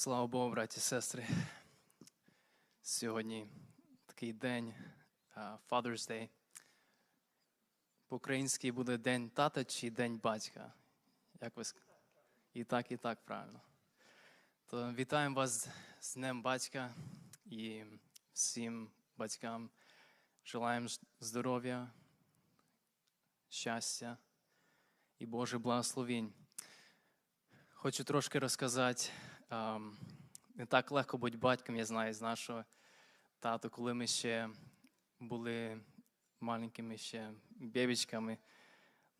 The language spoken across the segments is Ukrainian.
Слава Богу, браті і сестри. Сьогодні такий день Father's Day. По-українськи буде День тата чи День батька. Як ви І так, і так правильно. То вітаємо вас з Днем батька і всім батькам желаємо здоров'я, щастя і Боже благословінь. Хочу трошки розказати. Не так легко бути батьком, я знаю, з нашого тату, коли ми ще були маленькими ще бебічками.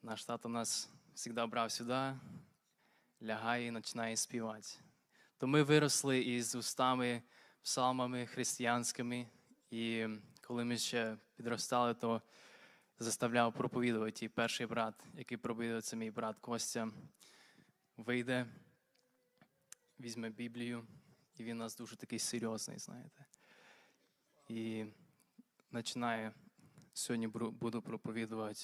Наш тато нас завжди брав сюди, лягає і починає співати. То ми виросли із устами, псалмами християнськими, і коли ми ще підростали, то заставляв проповідувати. І перший брат, який проповідував, це мій брат Костя, вийде, візьме Біблію, і він у нас дуже такий серйозний, знаєте. І починає сьогодні буду проповідувати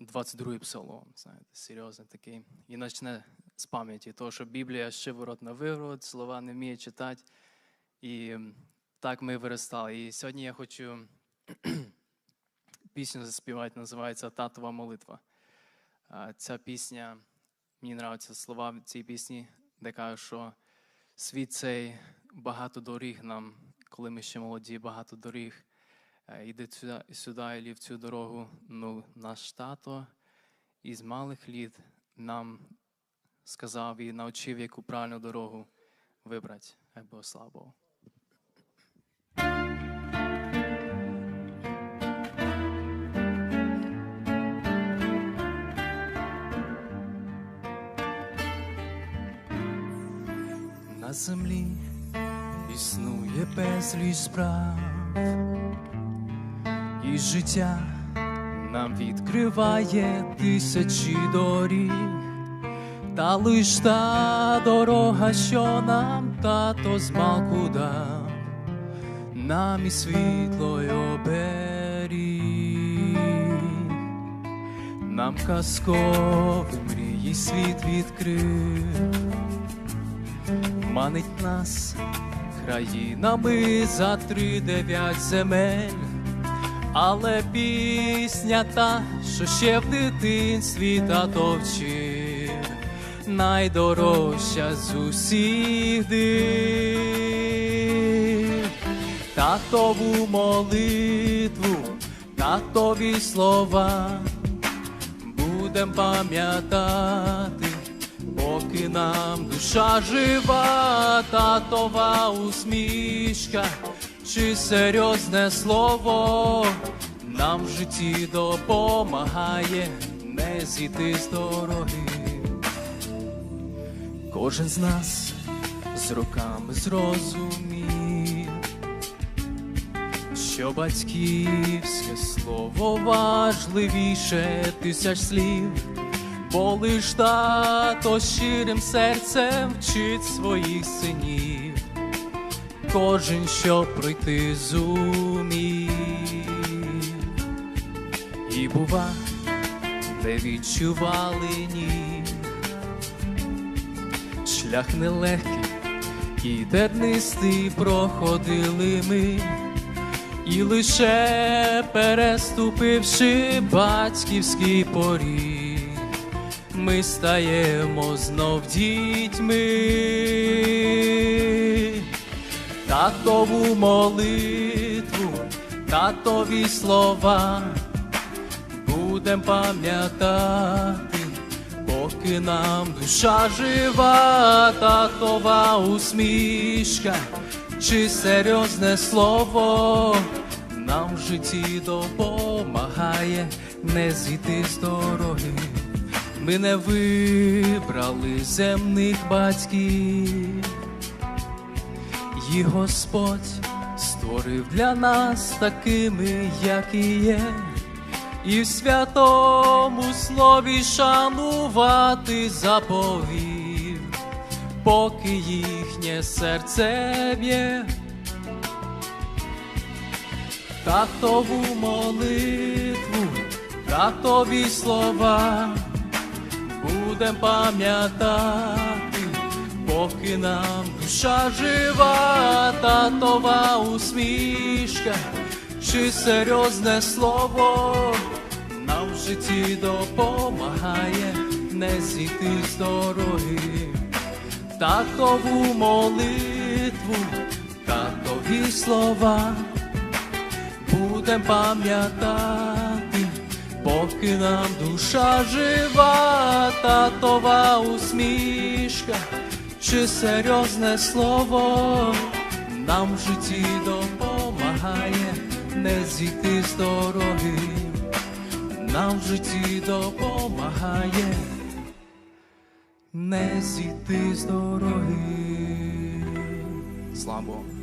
22-й псалом, знаєте, серйозний такий. І почне з пам'яті, того, що Біблія ще ворот на виворот, слова не вміє читати. І так ми виростали. І сьогодні я хочу пісню заспівати, називається Татова молитва. Ця пісня, мені подобаються слова цій пісні, де кажуть, що світ цей багато доріг нам, коли ми ще молоді, багато доріг. Е, Іди сюди, сюди і в цю дорогу. Ну, наш тато із малих літ нам сказав і навчив, яку правильну дорогу вибрати. Хай Бог Землі існує безліч справ, і життя нам відкриває тисячі доріг, та лиш та дорога, що нам тато змалку дав, нам і світло й оберіг, нам казковий мрії світ відкрив манить нас. Країнами за три дев'ять земель, але пісня та, що ще в дитинстві тато вчив, найдорожча з усіх див. Татову молитву, татові слова будем пам'ятати, нам душа жива, татова усмішка, чи серйозне слово нам в житті допомагає не зійти з дороги. Кожен з нас з роками зрозумів, що батьківське слово важливіше тисяч слів, бо лиш тато щирим серцем вчить своїх синів, кожен щоб пройти зумів. І бува, не відчували ні, шлях нелегкий і тернистий проходили ми. І лише переступивши батьківський поріг, ми стаємо знов дітьми, татову молитву, татові слова будем пам'ятати, поки нам душа жива, татова усмішка, чи серйозне слово нам в житті допомагає не зійти з дороги. Ми не вибрали земних батьків, їх Господь створив для нас такими, як і є, і в святому слові шанувати заповів, поки їхнє серце б'є. Татову молитву, татові слова будем пам'ятати, поки нам душа жива, татова усмішка, чи серйозне слово нам в житті допомагає не зійти з дороги, татову молитву, татові слова будем пам'ятати, поки нам душа жива, татова усмішка, чи серйозне слово нам в житті допомагає не зійти з дороги, нам в житті допомагає не зійти з дороги. Слава Богу.